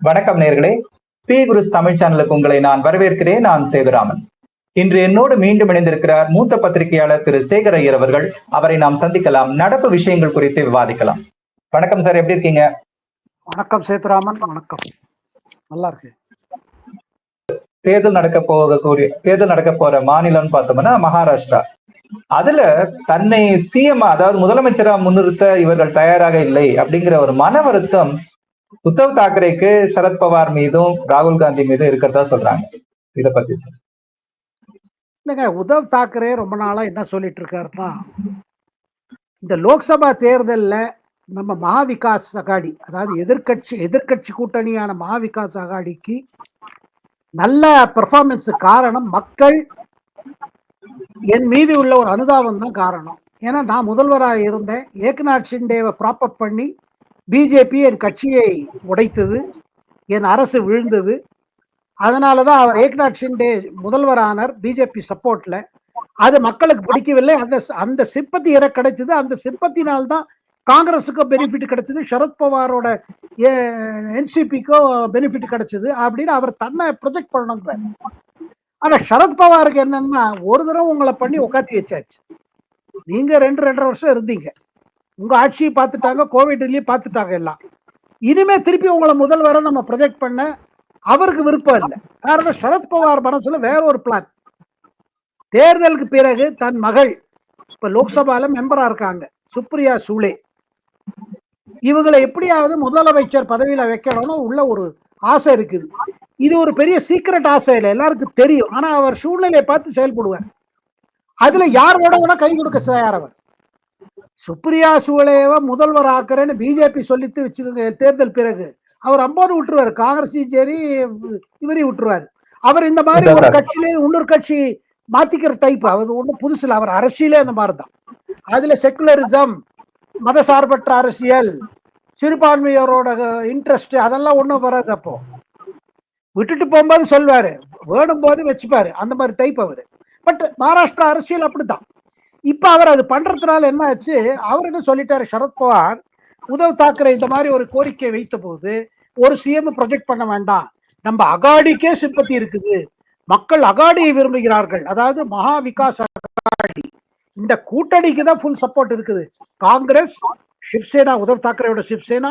வணக்கம் நேர்களே. பி. குருஸ் தமிழ் சேனலுக்கு உங்களை நான் வரவேற்கிறேன். நான் சேதுராமன். இன்று என்னோடு மீண்டும் இணைந்திருக்கிறார் மூத்த பத்திரிகையாளர் திரு. சேகர் ஐயர் அவர்கள். அவரை நாம் சந்திக்கலாம். நடப்பு விஷயங்கள் குறித்து விவாதிக்கலாம். வணக்கம் சார். எப்படி இருக்கீங்க? வணக்கம் சேதுராமன். வணக்கம். நல்லா இருக்கு தேர்தல் நடக்க போகக்கூடிய தேர்தல் நடக்க போற மாநிலம்னு பார்த்தோம்னா மகாராஷ்டிரா. அதுல தன்னை சிஎம் அதாவது முதலமைச்சரா முன்னிறுத்த இவர்கள் தயாராக இல்லை அப்படிங்கிற ஒரு மன வருத்தம் உத்தவ் தாக்கரேக்கு சரத்பவார் மீதும் ராகுல் காந்தி மீதும் இருக்கிறதா சொல்றாங்க. இத பத்தி சார் இல்லைங்க உத்தவ் தாக்கரே ரொம்ப நாளா என்ன சொல்லிட்டு இருக்காருன்னா இந்த லோக்சபா தேர்தலில் நம்ம மகாவிகாஸ் அகாடி அதாவது எதிர்க்கட்சி எதிர்க்கட்சி கூட்டணியான மகாவிகாஸ் அகாடிக்கு நல்ல பெர்ஃபார்மன்ஸ் காரணம் மக்கள் என் மீது உள்ள ஒரு அனுதாபம் தான் காரணம். ஏன்னா நான் முதல்வராக இருந்தேன். ஏக்நாத் ஷிண்டேவை ப்ராப்பப் பண்ணி பிஜேபி என் கட்சியை உடைத்தது என் அரசு விழுந்தது. அதனால தான் அவர் ஏக்நாத் ஷிண்டே முதல்வரானார் பிஜேபி சப்போர்ட்ல. அது மக்களுக்கு பிடிக்கவில்லை. அந்த அந்த சிம்பத்தி எனக்கு கிடைச்சது. அந்த சிம்பத்தினால்தான் காங்கிரஸுக்கோ பெனிஃபிட் கிடைச்சது. சரத்பவாரோட என்சிபிக்கோ பெனிஃபிட் கிடைச்சது அப்படின்னு அவர் தன்னை ப்ரொஜெக்ட் பண்ணணுங்கிறார் ஆனால் சரத்பவாருக்கு என்னன்னா ஒரு தடவை உங்களை பண்ணி உட்காத்தி வச்சாச்சு. நீங்க ரெண்டு ரெண்டரை வருஷம் இருந்தீங்க. உங்க ஆட்சியை பார்த்துட்டாங்க கோவிட்லயும் பார்த்துட்டாங்க எல்லாம். இனிமே திருப்பி உங்களை முதல்வரை நம்ம ப்ரொஜெக்ட் பண்ண அவருக்கு விருப்பம் இல்லை. காரணம் சரத்பவார் மனசுல வேற ஒரு பிளான் தேர்தலுக்கு பிறகு தன் மகள் இப்ப லோக்சபால மெம்பரா இருக்காங்க சுப்ரியா சூலே. இவங்களை எப்படியாவது முதலமைச்சர் பதவியில வைக்கணும்னு உள்ள ஒரு ஆசை இருக்குது. இது ஒரு பெரிய சீக்கிரட் ஆசை இல்லை எல்லாருக்கும் தெரியும். ஆனா அவர் சூழ்நிலையை பார்த்து செயல்படுவார். அதுல யார் வேணா கை கொடுக்க தயார் அவர். சுப்ரியா சூலேவ முதல்வர் ஆக்குறேன்னு பிஜேபி சொல்லித்து வச்சுக்கோங்க தேர்தல் பிறகு. அவர் அம்போடு விட்டுருவாரு. காங்கிரஸையும் சரி இவரையும் விட்டுருவாரு. அவர் இந்த மாதிரி ஒரு கட்சியிலே இன்னொரு கட்சி மாத்திக்கிற டைப் அது ஒன்றும் புதுசுல அவர் அரசியலே அந்த மாதிரி தான் அதுல செக்குலரிசம் மதசார்பற்ற அரசியல் சிறுபான்மையோரோட இன்ட்ரெஸ்ட் அதெல்லாம் ஒன்றும் வராது அப்போ. விட்டுட்டு போகும்போது சொல்வாரு. வேணும் போது வச்சுப்பாரு. அந்த மாதிரி டைப் அவரு. பட் மகாராஷ்டிரா அரசியல் அப்படிதான். இப்ப அவர் அது பண்றதுனால என்ன ஆச்சு அவர் என்ன சொல்லிட்டாரு? சரத்பவார் உத்தவ் தாக்கரே இந்த மாதிரி ஒரு கோரிக்கை வைத்த போது ஒரு சிஎம் ப்ரொஜெக்ட் பண்ண வேண்டாம். நம்ம அகாடிக்கே சிம்பத்தி இருக்குது. மக்கள் அகாடியை விரும்புகிறார்கள். அதாவது மகா விகாஸ் அகாடி. இந்த கூட்டணிக்கு தான் ஃபுல் சப்போர்ட் இருக்குது. காங்கிரஸ் சிவசேனா உத்தவ் தாக்கரேயோட சிவசேனா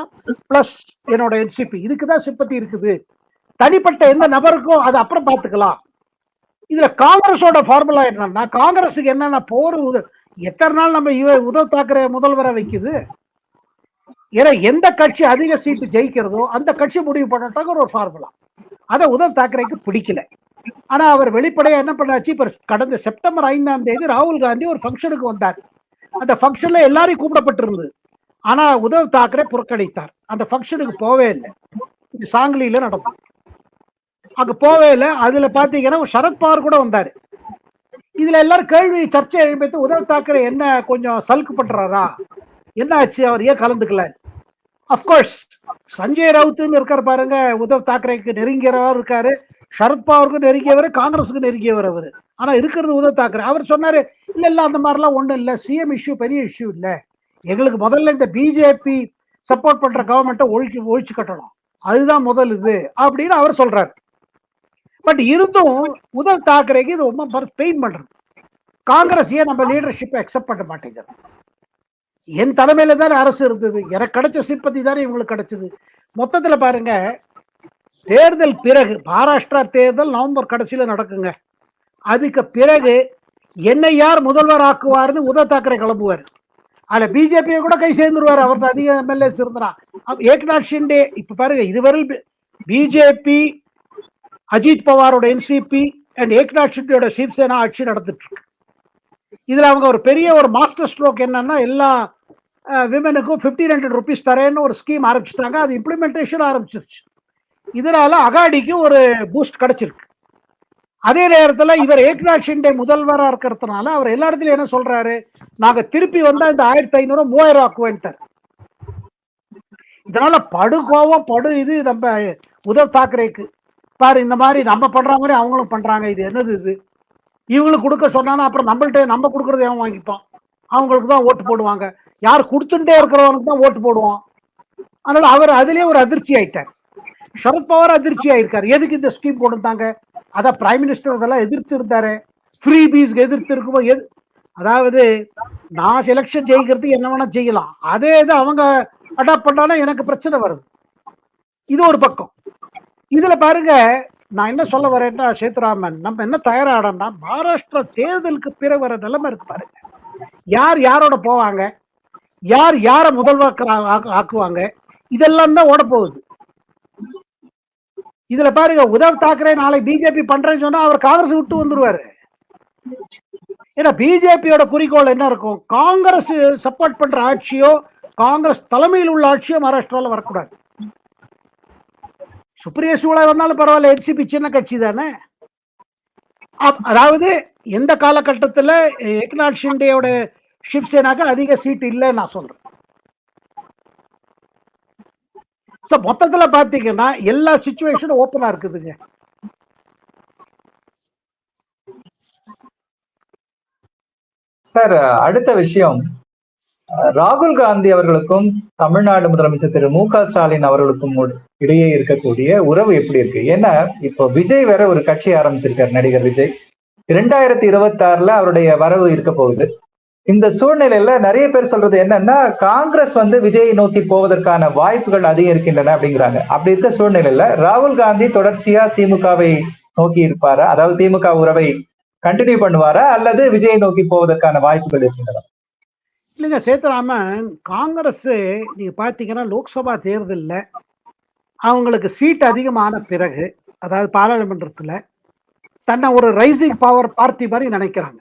பிளஸ் என்னோட என்சிபி இதுக்கு தான் சிம்பத்தி இருக்குது. தனிப்பட்ட எந்த நபருக்கும் அது அப்புறம் பார்த்துக்கலாம். இதுல காங்கிரஸோட ஃபார்முலா என்னன்னா காங்கிரஸுக்கு என்னென்ன போர் எத்தனை நாள் நம்ம உதவ தாக்கரே முதல்வரை வைக்குது? ஏன்னா எந்த கட்சி அதிக சீட்டு ஜெயிக்கிறதோ அந்த கட்சி முடிவு பண்ணட்டாங்க ஒரு ஃபார்முலா அதை உதவ் தாக்கரேக்கு பிடிக்கல. ஆனா அவர் வெளிப்படையா என்ன பண்ணாச்சு? இப்ப கடந்த செப்டம்பர் ஐந்தாம் தேதி ராகுல் காந்தி ஒரு ஃபங்க்ஷனுக்கு வந்தார். அந்த ஃபங்க்ஷன்ல எல்லாரையும் கூப்பிடப்பட்டிருந்தது. ஆனா உதவ் தாக்கரே புறக்கணித்தார். அந்த ஃபங்க்ஷனுக்கு போவே இல்லை. இது சாங்கிலியில நடக்கும் அங்க போவே இல்லை. அதுல பாத்தீங்கன்னா சரத்பவார் கூட வந்தாரு. இதுல எல்லாரும் கேள்வி சர்ச்சை எழுப்பித்து உத்தவ் தாக்கரே என்ன கொஞ்சம் சலுக்கு பண்றாரா? என்ன ஆச்சு? அவர் ஏன் கலந்துக்கல? அப்கோர்ஸ் சஞ்சய் ரவுத்துன்னு இருக்கார் பாருங்க. உத்தவ் தாக்கரேக்கு நெருங்கியவர் இருக்காரு. சரத்பவாருக்கு நெருங்கியவர் காங்கிரஸுக்கு நெருங்கியவர் அவர். ஆனா இருக்கிறது உத்தவ் தாக்கரே. அவர் சொன்னாரு இல்ல இல்ல அந்த மாதிரிலாம் ஒண்ணும் இல்ல. சிஎம் இஷ்யூ பெரிய இஷ்யூ இல்ல. எங்களுக்கு முதல்ல இந்த பிஜேபி சப்போர்ட் பண்ற கவர்மெண்ட்டை ஒழிச்சு ஒழிச்சு கட்டணும். அதுதான் முதல் இது. அப்படின்னு அவர் சொல்றாரு. பட் இருந்தும் உதவ் தாக்கரேக்கு இது ரொம்ப பெயின் பண்றது. காங்கிரஸ் ஏன் நம்ம லீடர்ஷிப்பை அக்செப்ட் பண்ண மாட்டேங்கிறது என் தலைமையில தானே அரசு இருந்தது. எனக்கு கிடைச்ச சிப்பத்தி தானே இவங்களுக்கு கிடைச்சது. மொத்தத்துல பாருங்க தேர்தல் பிறகு மகாராஷ்டிரா தேர்தல் நவம்பர் கடைசியில நடக்குங்க. அதுக்கு பிறகு என்னை யார் முதல்வர் ஆக்குவார்னு உதவ் தாக்கரே கிளம்புவார். அதுல பிஜேபியை கூட கை சேர்ந்துருவார். அவர்கிட்ட அதிக எம்எல்ஏஸ் இருந்தா ஏக்நாத் ஷிண்டே. இப்ப பாருங்க இதுவரை பிஜேபி அஜித் பவாரோட என்சிபி அண்ட் ஏக்நாத் ஷிண்டியோட சிவசேனா ஆட்சி நடந்துட்டு இருக்கு இதுல அவங்க ஒரு பெரிய ஒரு மாஸ்டர் ஸ்ட்ரோக் என்னன்னா எல்லா விமனுக்கும் ஃபிஃப்டீன் ஹண்ட்ரட் ருபீஸ் தரேன்னு ஒரு ஸ்கீம் ஆரம்பிச்சிட்டாங்க. அது இம்ப்ளிமெண்டேஷன் ஆரம்பிச்சிருச்சு. இதனால அகாடிக்கு ஒரு பூஸ்ட் கிடைச்சிருக்கு. அதே நேரத்தில் இவர் ஏக்நாத் ஷிண்டே முதல்வராக இருக்கிறதுனால அவர் எல்லா இடத்துலையும் என்ன சொல்றாரு? நாங்க திருப்பி வந்தா இந்த ஆயிரத்தி ஐநூறு மூவாயிரம் ஆக்குவேன்ட்டார் இதனால படு கோவம் படு இது நம்ம உதவ் தாக்கரேக்கு. பாரு இந்த மாதிரி நம்ம பண்ற மாதிரி அவங்களும் பண்றாங்க. இது என்னது இது? இவங்களுக்கு கொடுக்க சொன்னானா அப்புறம் நம்மள்ட்ட நம்ம கொடுக்கறது அவன் வாங்கிப்பான். அவங்களுக்கு தான் ஓட்டு போடுவாங்க. யார் கொடுத்துட்டே இருக்கிறவனுக்கு தான் ஓட்டு போடுவான். அதனால அவர் அதுலயே ஒரு அதிர்ச்சி ஆயிட்டார். சரத்பவார் அதிர்ச்சி ஆயிருக்காரு. எதுக்கு இந்த ஸ்கீம் கொண்டுந்தாங்க அதான் பிரைம் மினிஸ்டர் அதெல்லாம் எதிர்த்து இருந்தாரு. ஃப்ரீ பீஸ்க்கு எதிர்த்து இருக்கும்போது எது அதாவது நான் செலெக்ஷன் ஜெயிக்கிறதுக்கு என்ன வேணா செய்யலாம். அதே இது அவங்க அடாப்ட் பண்ணாலும் எனக்கு பிரச்சனை வருது. இது ஒரு பக்கம். இதுல பாருங்க நான் என்ன சொல்ல வரேன்னா சேத்துராமன் நம்ம என்ன தயாராடனா மகாராஷ்டிரா தேர்தலுக்கு பிறகு வர நிலைமை இருக்கு பாருங்க. யார் யாரோட போவாங்க? யார் யார முதல்வாக்கிற ஆக்கு- ஆக்குவாங்க? இதெல்லாம் தான் ஓட போகுது. இதுல பாருங்க உதவ் தாக்கரே நாளை பிஜேபி பண்றேன்னு சொன்னா அவர் காங்கிரஸ் விட்டு வந்துருவாரு. ஏன்னா பிஜேபியோட குறிக்கோள் என்ன இருக்கும்? காங்கிரஸ் சப்போர்ட் பண்ற ஆட்சியோ காங்கிரஸ் தலைமையில் உள்ள ஆட்சியோ மகாராஷ்டிரால வரக்கூடாது. சுப்ரிய சூழா வந்தாலும் பரவாயில்ல என்சிபி சின்ன கட்சி தானே? அதாவது எந்த காலகட்டத்துல ஏக்நாத் ஷிண்டேயோட சிவசேனாக்கு அதிக சீட் இல்லைன்னு நான் சொல்றேன். ஸோ மொத்தத்துல பாத்தீங்கன்னா எல்லா சுச்சுவேஷனும் ஓப்பனாக இருக்குதுங்க. சார் அடுத்த விஷயம். ராகுல் காந்தி அவர்களுக்கும் தமிழ்நாடு முதலமைச்சர் திரு மு க ஸ்டாலின் அவர்களுக்கும் இடையே இருக்கக்கூடிய உறவு எப்படி இருக்கு? ஏன்னா இப்போ விஜய் வேற ஒரு கட்சி ஆரம்பிச்சிருக்காரு நடிகர் விஜய். இரண்டாயிரத்தி இருபத்தி ஆறுல அவருடைய வரவு இருக்க போகுது. இந்த சூழ்நிலையில நிறைய பேர் சொல்றது என்னன்னா காங்கிரஸ் வந்து விஜயை நோக்கி போவதற்கான வாய்ப்புகள் அதிகம் இருக்கின்றன அப்படிங்கிறாங்க. அப்படி இருக்க சூழ்நிலையில ராகுல் காந்தி தொடர்ச்சியா திமுகவை நோக்கி இருப்பாரா? அதாவது திமுக உறவை கண்டினியூ பண்ணுவாரா? அல்லது விஜயை நோக்கி போவதற்கான வாய்ப்புகள் இருக்கின்றன இல்லைங்க சேத்துராமன் காங்கிரஸ் நீங்க பாத்தீங்கன்னா லோக்சபா தேர்தலில் அவங்களுக்கு சீட் அதிகமான பிறகு அதாவது பாராளுமன்றத்தில் தன்னை ஒரு ரைசிங் பவர் பார்ட்டி மாதிரி நினைக்கிறாங்க.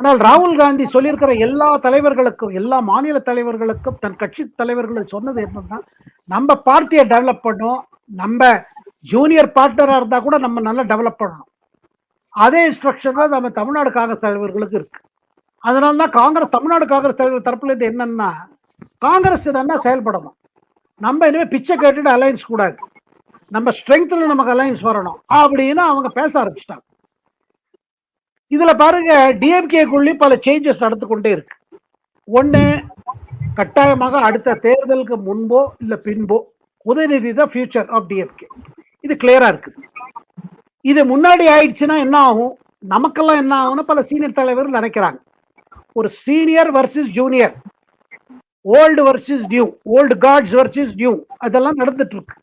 ஆனால் ராகுல் காந்தி சொல்லியிருக்கிற எல்லா தலைவர்களுக்கும் எல்லா மாநில தலைவர்களுக்கும் தன் கட்சி தலைவர்கள் சொன்னது என்னன்னா நம்ம பார்ட்டியை டெவலப் பண்ணோம் நம்ம ஜூனியர் பார்ட்னராக இருந்தால் கூட நம்ம நல்லா டெவலப் பண்ணணும். அதே இன்ஸ்ட்ரக்ஷன் தான் நம்ம தமிழ்நாடு காங்கிரஸ் தலைவர்களுக்கு இருக்கு. அதனால தான் காங்கிரஸ் தமிழ்நாடு காங்கிரஸ் தலைவர் தரப்புல இருந்து என்னன்னா காங்கிரஸ் என்ன செயல்படணும். நம்ம இனிமே பிச்சை கேட்டுட்டு அலையன்ஸ் கூடாது. நம்ம ஸ்ட்ரென்த்ல நமக்கு அலையன்ஸ் வரணும் அப்படின்னு அவங்க பேச ஆரம்பிச்சிட்டாங்க. இதுல பாருங்க டிஎம்கேக்குள்ளேயும் பல சேஞ்சஸ் நடந்து கொண்டே இருக்கு. ஒண்ணு கட்டாயமாக அடுத்த தேர்தலுக்கு முன்போ இல்ல பின்போ உதயநிதி தான் ஃபியூச்சர் ஆஃப் டிஎம்கே இது கிளியரா இருக்குது. இது முன்னாடி ஆயிடுச்சுன்னா என்ன ஆகும்? நமக்கெல்லாம் என்ன ஆகும்னு பல சீனியர் தலைவர்கள் நினைக்கிறாங்க. ஒரு senior versus junior old versus new old guards versus new அதெல்லாம் நடந்துட்டு இருக்கு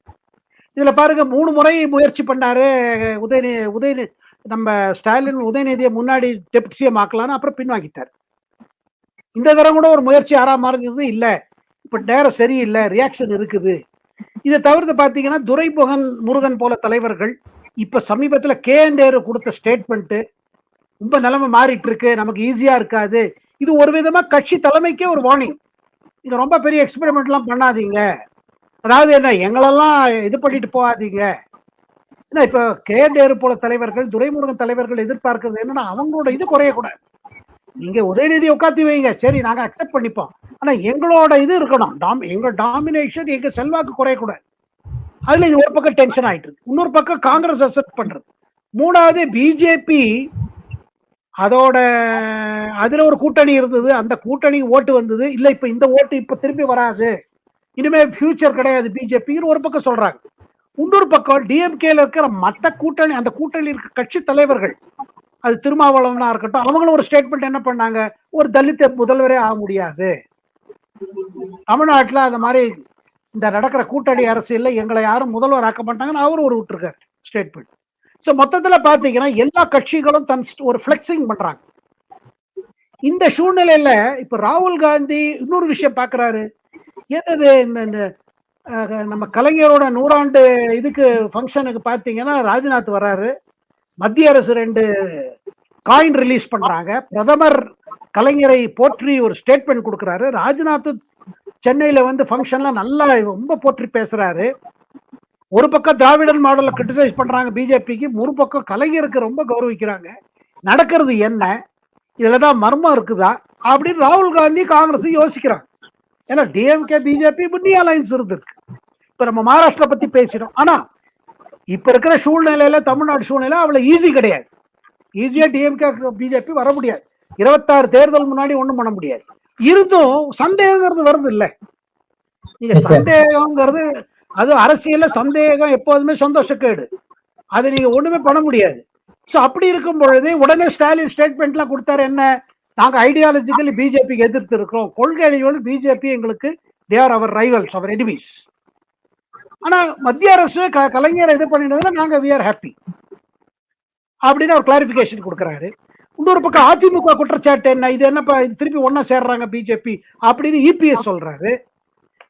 இதுல பாருங்க மூணு முறை முயற்சி பண்ணாரு உதயநி உதயநி நம்ம ஸ்டாலின் உதயநிதியை முன்னாடி டெப்டி சிஎம் ஆக்கலான்னு அப்புறம் பின்வாங்கிட்டார். இந்த தடவை கூட ஒரு முயற்சி ஆறாம் இருந்தது இல்லை. இப்போ நேரம் சரியில்லை ரியாக்ஷன் இருக்குது. இதை தவிர்த்து பார்த்தீங்கன்னா துரைமுகன் முருகன் போல தலைவர்கள் இப்போ சமீபத்தில் கே கொடுத்த ஸ்டேட்மெண்ட்டு ரொம்ப நிலைமை மாறிட்டு இருக்கு நமக்கு ஈஸியா இருக்காது. இது ஒரு விதமா கட்சி தலைமைக்கே ஒரு வார்னிங் நீங்க ரொம்ப பெரிய எக்ஸ்பெரிமெண்ட் எல்லாம் பண்ணாதீங்க. அதாவது என்ன எங்களெல்லாம் இது பண்ணிட்டு போகாதீங்க. ஏன்னா இப்ப கே. நேரு போல தலைவர்கள் துரைமுருகன் தலைவர்கள் எதிர்பார்க்கிறது என்னன்னா அவங்களோட இது குறையக்கூடாது. நீங்க உதயநிதி உட்காத்தி வைங்க. சரி நாங்க அக்செப்ட் பண்ணிப்போம். ஆனா எங்களோட இது இருக்கணும். டாம் எங்க டாமினேஷன் எங்க செல்வாக்கு குறையக்கூடாது. அதுல இது ஒரு பக்கம் டென்ஷன் ஆயிட்டு இருக்கு இன்னொரு பக்கம் காங்கிரஸ் அக்செப்ட் பண்றது. மூணாவது பிஜேபி அதோட அதுல ஒரு கூட்டணி இருந்தது. அந்த கூட்டணி ஓட்டு வந்தது. இல்ல இப்ப இந்த ஓட்டு இப்ப திரும்பி வராது. இனிமே ஃபியூச்சர் கிடையாது பிஜேபின்னு ஒரு பக்கம் சொல்றாங்க. இன்னொரு பக்கம் டிஎம்கேல இருக்கிற மற்ற கூட்டணி அந்த கூட்டணியில் இருக்க கட்சி தலைவர்கள் அது திருமாவளவனா இருக்கட்டும் அவங்களும் ஒரு ஸ்டேட்மெண்ட் என்ன பண்ணாங்க? ஒரு தலித்த முதல்வரே ஆக முடியாது. தமிழ்நாட்டுல அந்த மாதிரி இந்த நடக்கிற கூட்டணி அரசியல்ல எங்களை யாரும் முதல்வர் ஆக்க மாட்டாங்கன்னு அவரும் ஒரு விட்டுருக்காரு ஸ்டேட்மெண்ட் ஸோ மொத்தத்துல பாத்தீங்கன்னா எல்லா கட்சிகளும் தன் ஒரு ஃப்ளெக்ஸிங் பண்றாங்க. இந்த சூழ்நிலையில இப்ப ராகுல் காந்தி இன்னொரு விஷயம் பாக்குறாரு. என்னது இந்த நம்ம கலைஞரோட நூறாண்டு இதுக்கு ஃபங்க்ஷனுக்கு பாத்தீங்கன்னா ராஜ்நாத் வராரு. மத்திய அரசு ரெண்டு காயின் ரிலீஸ் பண்றாங்க. பிரதமர் கலைஞரை போற்றி ஒரு ஸ்டேட்மெண்ட் கொடுக்குறாரு. ராஜ்நாத் சென்னையில வந்து ஃபங்க்ஷன்லாம் நல்லா ரொம்ப போற்றி பேசுறாரு. ஒரு பக்கம் திராவிடன் மாடலை கிரிட்டிசைஸ் பண்றாங்க பிஜேபிக்கு ஒரு பக்கம் கலைஞருக்கு ரொம்ப கௌரவிக்கிறாங்க. நடக்கிறது என்ன? இதுலதான் மர்மம் இருக்குதா? அப்படின்னு ராகுல் காந்தி காங்கிரஸ் யோசிக்கிறாங்க. ஏன்னா டிஎம்கே பிஜேபி முன்னி அலைன்ஸ் இருந்திருக்கு. இப்ப நம்ம மகாராஷ்டிரா பத்தி பேசினோம் ஆனா இப்ப இருக்கிற சூழ்நிலையில தமிழ்நாடு சூழ்நிலை அவ்வளவு ஈஸி கிடையாது. ஈஸியா டிஎம்கே பிஜேபி வர முடியாது. இருபத்தாறு தேர்தல் முன்னாடி ஒண்ணும் பண்ண முடியாது. இருந்தும் சந்தேகங்கிறது வருது இல்ல. நீங்க. சந்தேகங்கிறது அது அரசியல்ல சந்தேகம் எப்போதுமே சந்தோஷக்கேடு. அது நீங்க ஒண்ணுமே பண்ண முடியாது. ஸோ அப்படி இருக்கும் பொழுது உடனே ஸ்டாலின் ஸ்டேட்மெண்ட்லாம் கொடுத்தாரு என்ன? நாங்கள் ஐடியாலஜிக்கலி பிஜேபிக்கு எதிர்த்து இருக்கிறோம். கொள்கை அளவில் பிஜேபி எங்களுக்கு they are our rivals our enemies ஆனால் மத்திய அரசு க- கலைஞர் இது பண்ணினதுல நாங்கள் வி ஆர் ஹாப்பி அப்படின்னு அவர் கிளாரிஃபிகேஷன் கொடுக்குறாரு. இன்னொரு பக்கம் அதிமுக குற்றச்சாட்டு என்ன? இது என்னப்பா இது திருப்பி ஒன்றா சேர்றாங்க பிஜேபி அப்படின்னு இபிஎஸ் சொல்றாரு.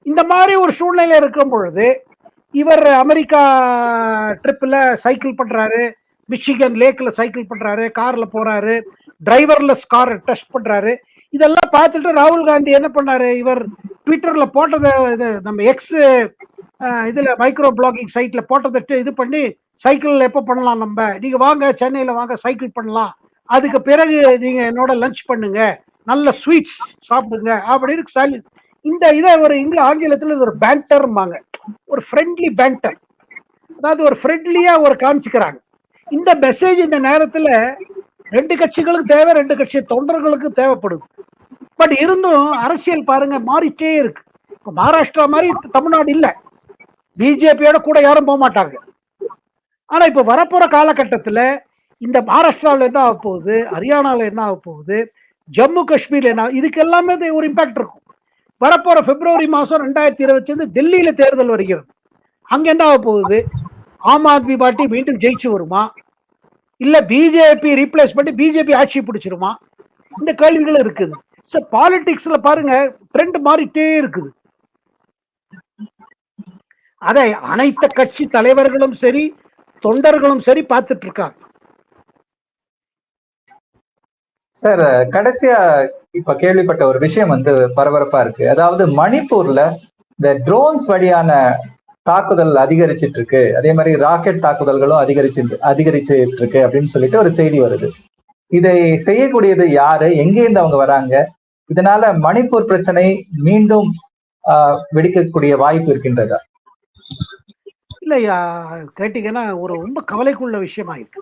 இந்த மாதிரி ஒரு சூழ்நிலை இருக்கும் பொழுது இவர் அமெரிக்கா ட்ரிப்பில் சைக்கிள் பண்ணுறாரு மிச்சிகன் லேக்கில் சைக்கிள் பண்ணுறாரு காரில் போகிறாரு டிரைவர்லெஸ் கார் டெஸ்ட் பண்ணுறாரு இதெல்லாம் பார்த்துட்டு ராகுல் காந்தி என்ன பண்ணாரு? இவர் ட்விட்டரில் போட்டதை இது நம்ம எக்ஸ் இதில் மைக்ரோ பிளாகிங் சைட்டில் போட்டதை இது பண்ணி சைக்கிள் எப்போ பண்ணலாம் நம்ம? நீங்கள் வாங்க சென்னையில் வாங்க சைக்கிள் பண்ணலாம். அதுக்கு பிறகு நீங்கள் என்னோட லஞ்ச் பண்ணுங்க. நல்ல ஸ்வீட்ஸ் சாப்பிடுங்க அப்படின்னு ஸ்டாலின் இந்த இதை ஒரு இங்கில ஆங்கிலத்தில் இது ஒரு பேண்டர்ம்பாங்க ஒரு ஃப்ரெண்ட்லி பேண்டர் அதாவது ஒரு ஃப்ரெண்ட்லியாக ஒரு காமிச்சுக்கிறாங்க. இந்த மெசேஜ் இந்த நேரத்தில் ரெண்டு கட்சிகளுக்கு தேவை ரெண்டு கட்சி தொண்டர்களுக்கு தேவைப்படுது. பட் இருந்தும் அரசியல் பாருங்க மாறிட்டே இருக்கு. இப்போ மகாராஷ்டிரா மாதிரி தமிழ்நாடு இல்லை. பிஜேபியோட கூட யாரும் போக மாட்டாங்க. ஆனா இப்ப வரப்போற காலகட்டத்துல இந்த மகாராஷ்டிராவில் என்ன ஆக போகுது ஹரியானாவில் என்ன ஆக போகுது ஜம்மு காஷ்மீர்ல என்ன இதுக்கு எல்லாமே இது ஒரு இம்பாக்ட் இருக்கும். வரப்போற பிப்ரவரி மாசம் ரெண்டாயிரத்தி இருபத்தி அஞ்சு டெல்லியில தேர்தல் வருகிறது. அங்க என்ன போகுது? ஆம் ஆத்மி பார்ட்டி மீண்டும் ஜெயிச்சு வருமா? இல்ல பிஜேபி ரீப்ளேஸ் பண்ணி பிஜேபி ஆட்சி பிடிச்சிருமா? இந்த கேள்விகள் இருக்குது. ஸோ பாலிடிக்ஸ்ல பாருங்க ட்ரெண்ட் மாறிட்டே இருக்குது. அதை அனைத்து கட்சி தலைவர்களும் சரி தொண்டர்களும் சரி பார்த்துட்டு இருக்காங்க. சார் கடைசியா இப்ப கேள்விப்பட்ட ஒரு விஷயம் வந்து பரபரப்பா இருக்கு. அதாவது மணிப்பூர்ல இந்த ட்ரோன்ஸ் வழியான தாக்குதல் அதிகரிச்சிட்டு இருக்கு அதே மாதிரி ராக்கெட் தாக்குதல்களும் அதிகரிச்சு அதிகரிச்சிட்டு இருக்கு அப்படின்னு சொல்லிட்டு ஒரு செய்தி வருது. இதை செய்யக்கூடியது யாரு? எங்கேருந்து அவங்க வராங்க? இதனால மணிப்பூர் பிரச்சனை மீண்டும் ஆஹ், வெடிக்கக்கூடிய வாய்ப்பு இருக்கின்றதா? இல்லையா? கேட்டீங்கன்னா ஒரு ரொம்ப கவலைக்குள்ள விஷயமா இருக்கு.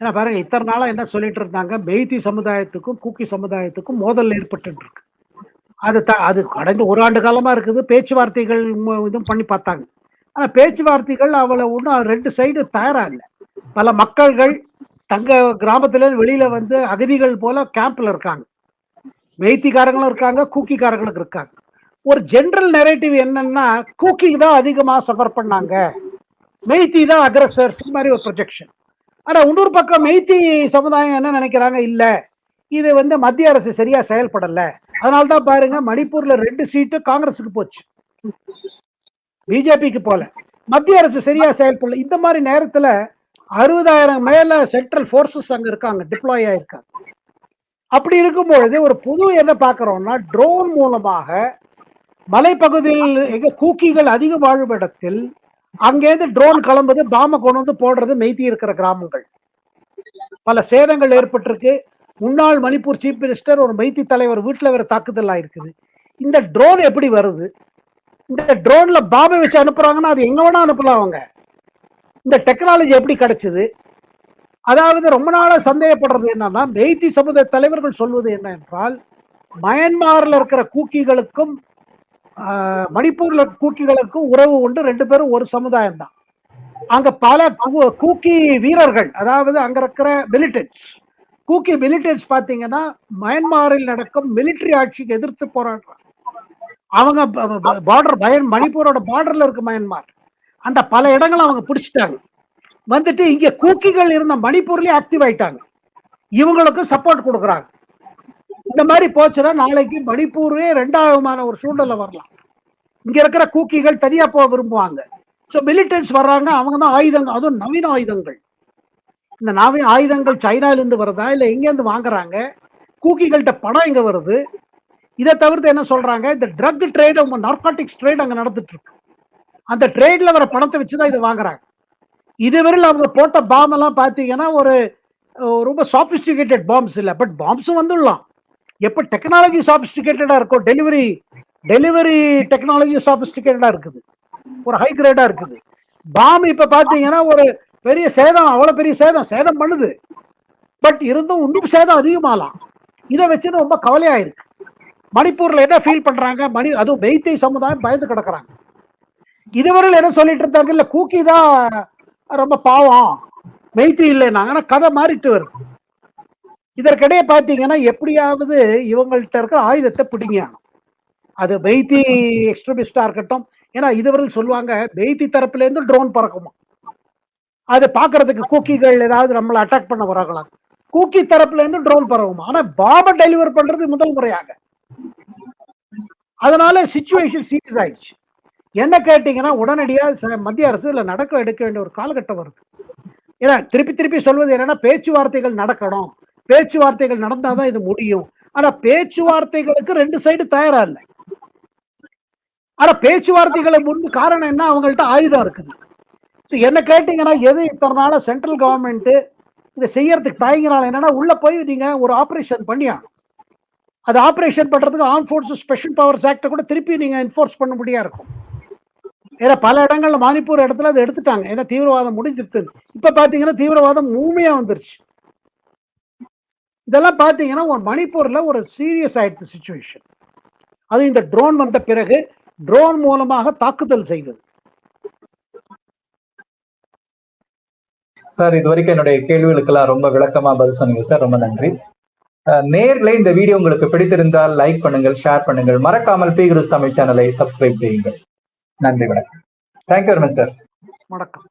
ஏன்னா பாருங்க இத்தனை நாளா என்ன சொல்லிட்டு இருந்தாங்க? மெய்தி சமுதாயத்துக்கும் கூக்கி சமுதாயத்துக்கும் மோதல் ஏற்பட்டு இருக்கு அது த அது கடந்த ஒரு ஆண்டு காலமா இருக்குது. பேச்சுவார்த்தைகள் இதுவும் பண்ணி பார்த்தாங்க. ஆனா பேச்சுவார்த்தைகள் அவளை ஒன்றும் ரெண்டு சைடு தயாரா இல்லை பல மக்கள்கள் தங்க கிராமத்துல வெளியில வந்து அகதிகள் போல கேம்ப்ல இருக்காங்க. மெய்த்திக்காரங்களும் இருக்காங்க கூக்கிக்காரங்களும் இருக்காங்க. ஒரு ஜென்ரல் நெரேட்டிவ் என்னன்னா கூக்கி தான் அதிகமாக சஃபர் பண்ணாங்க. மெய்த்தி தான் அக்ரஸர்ஸ் மாதிரி ஒரு ப்ரொஜெக்ஷன் ஆனா இன்னொரு பக்கம் மெய்த்தி சமுதாயம் என்ன நினைக்கிறாங்க? இல்ல. இது வந்து மத்திய அரசு சரியா செயல்படல. அதனால்தான் பாருங்க மணிப்பூர்ல ரெண்டு சீட்டு காங்கிரஸுக்கு போச்சு. பிஜேபிக்கு போல. மத்திய அரசு சரியா செயல்படல. இந்த மாதிரி நேரத்துல அறுபதாயிரம் மேல சென்ட்ரல் ஃபோர்ஸஸ் அங்க இருக்காங்க டிப்ளாய் ஆயிருக்காங்க. அப்படி இருக்கும்பொழுது ஒரு புது என்ன பார்க்கறோம்னா ட்ரோன் மூலமாக மலைப்பகுதியில் எங்க கூக்கிகள் அதிகம் வாழும் இடத்தில் அங்கேருந்து ட்ரோன் கிளம்புது பாம கொண்டு வந்து போடுறது மெய்த்தி இருக்கிற கிராமங்கள். பல சேதங்கள் ஏற்பட்டிருக்கு. முன்னாள் மணிப்பூர் சீஃப் மினிஸ்டர் ஒரு மைத்தி தலைவர் வீட்டில் வேற தாக்குதல் ஆயிருக்குது. இந்த ட்ரோன் எப்படி வருது? இந்த ட்ரோன்ல பாம்பை வச்சு அனுப்புறாங்கன்னா அது எங்க வேணா அனுப்பலாம் அவங்க. இந்த டெக்னாலஜி எப்படி கிடைச்சது? அதாவது ரொம்ப நாளாக சந்தேகப்படுறது என்னன்னா மெய்த்தி சமுதாய தலைவர்கள் சொல்வது என்ன என்றால் மயன்மாரில் இருக்கிற கூக்கிகளுக்கும் மணிப்பூர்ல கூக்கிகளுக்கும் உறவு உண்டு. ரெண்டு பேரும் ஒரு சமுதாயம் தான் அங்க பல கூக்கி வீரர்கள் அதாவது அங்க இருக்கிற மிலிட்டன்ஸ் கூக்கி மிலிட்டன்ஸ் பாத்தீங்கன்னா மயன்மாரில் நடக்கும் மிலிட்டரி ஆட்சிக்கு எதிர்த்து போராடுறாங்க அவங்க பார்டர் பயன் மணிப்பூரோட பார்டர்ல இருக்கு மயன்மார். அந்த பல இடங்களை அவங்க பிடிச்சிட்டாங்க. வந்துட்டு இங்க கூக்கிகள் இருந்த மணிப்பூர்லயே ஆக்டிவ் ஆயிட்டாங்க. இவங்களுக்கு சப்போர்ட் கொடுக்குறாங்க. இந்த மாதிரி போச்சுன்னா நாளைக்கு மணிப்பூரே ரெண்டாவதுமான ஒரு சூழ்நிலை வரலாம். இங்க இருக்கிற கூக்கிகள் தனியா போக விரும்புவாங்க. ஸோ மிலிட்டன்ஸ் வர்றாங்க அவங்க தான் ஆயுதங்கள் அதுவும் நவீன ஆயுதங்கள். இந்த நவீன ஆயுதங்கள் சைனாலேருந்து வருதா இல்லை எங்கேருந்து வாங்குறாங்க? கூக்கிகள்கிட்ட பணம் இங்கே வருது? இதை தவிர்த்து என்ன சொல்றாங்க இந்த ட்ரக் ட்ரேட் நார்காட்டிக்ஸ் ட்ரேட் அங்கே நடந்துட்டு இருக்கு அந்த ட்ரேட்ல வர பணத்தை வச்சு தான் இதை வாங்குறாங்க. இதுவரையில் அவங்க போட்ட பாம் எல்லாம் பார்த்தீங்கன்னா ஒரு ரொம்ப சாஃபிஸ்டிகேட்டட் பாம்ஸ் இல்லை பட் பாம்ஸும் வந்துடலாம். எப்போ டெக்னாலஜி சாஃபிஸ்டிகேட்டடாக இருக்கோ டெலிவரி டெலிவரி டெக்னாலஜி சாபிஸ்டிகேட்டடாக இருக்குது. ஒரு ஹை கிரேடாக இருக்குது. பாம் இப்போ பார்த்தீங்கன்னா ஒரு பெரிய சேதம் அவ்வளோ பெரிய சேதம் சேதம் பண்ணுது. பட் இருந்தும் இன்னும் சேதம் அதிகமாகலாம் இதை வச்சுன்னு ரொம்ப கவலையாக இருக்கு மணிப்பூர்ல என்ன ஃபீல் பண்றாங்க? மணி அதுவும் மெய்த்தை சமுதாயம் பயந்து கிடக்குறாங்க. இதுவரையில் என்ன சொல்லிட்டு இருந்தாங்க? இல்ல கூக்கி தான் ரொம்ப பாவம். மெய்த்தி இல்லைன்னாங்க. ஆனால் கதை மாறிட்டு வருது. இதற்கிடையே பார்த்தீங்கன்னா எப்படியாவது இவங்கள்ட்ட இருக்கிற ஆயுதத்தை பிடிங்கணும் அது பெய்தி எக்ஸ்ட்ரமிஸ்டா இருக்கட்டும். ஏன்னா இதுவரையில் சொல்லுவாங்க பெய்தி தரப்புல இருந்து ட்ரோன் பறக்குமா? அது பார்க்கறதுக்கு கூக்கிகள் ஏதாவது நம்மளை அட்டாக் பண்ண வராங்களாம் கூக்கி தரப்புல இருந்து ட்ரோன் பரவுமா ஆனால் பாம்பை டெலிவர் பண்றது முதல் முறையாக. அதனால சுச்சுவேஷன் சீரியஸ் ஆயிடுச்சு. என்ன கேட்டீங்கன்னா உடனடியாக ச- மத்திய அரசு இதுல நடக்க எடுக்க வேண்டிய ஒரு காலகட்டம் வருது. ஏன்னா திருப்பி திருப்பி சொல்வது என்னன்னா பேச்சுவார்த்தைகள் நடக்கணும். பேச்சுவார்த்தைகள் நடந்தாதான் இது முடியும். ஆனா பேச்சுவார்த்தைகளுக்கு ரெண்டு சைடு தயாரா இல்லை. ஆனா பேச்சுவார்த்தைகளை முன்பு காரணம் என்ன? அவங்கள்ட்ட ஆயுதம் இருக்குது. ஸோ என்ன கேட்டீங்கன்னா எது இத்தனை நாளா சென்ட்ரல் கவர்மெண்ட் இதை செய்யறதுக்கு தயங்கினால என்னன்னா உள்ள போய் நீங்க ஒரு ஆபரேஷன் பண்ணியா? அது ஆபரேஷன் பண்றதுக்கு ஆர்ம் ஃபோர்ஸஸ் ஸ்பெஷல் பவர்ஸ் ஆக்டை கூட திருப்பி நீங்க என்ஃபோர்ஸ் பண்ண முடியா இருக்கும். ஏன்னா பல இடங்கள்ல மணிப்பூர் இடத்துல அதை எடுத்துட்டாங்க. ஏன்னா தீவிரவாதம் முடிஞ்சிருச்சு இப்ப பாத்தீங்கன்னா தீவிரவாதம் முழுமையா வந்துருச்சு. இதெல்லாம் பாத்தீங்கன்னா ஒரு மணிப்பூர்ல ஒரு சீரியஸ் ஆயிடுச்சு சுச்சுவேஷன் அது இந்த ட்ரோன் வந்த பிறகு ட்ரோன் மூலமாக தாக்குதல் செய்வது சார் இது வரைக்கும் என்னுடைய கேள்விகளுக்கெல்லாம் ரொம்ப விளக்கமா பதில் சொன்னீங்க சார். ரொம்ப நன்றி. நேர்களே இந்த வீடியோ உங்களுக்கு பிடித்திருந்தால் லைக் பண்ணுங்கள் ஷேர் பண்ணுங்கள். மறக்காமல் பி குரு தமிழ் சேனலை சப்ஸ்கிரைப் செய்யுங்கள். நன்றி வணக்கம். தேங்க்யூ வெரி மச் சார் வணக்கம்.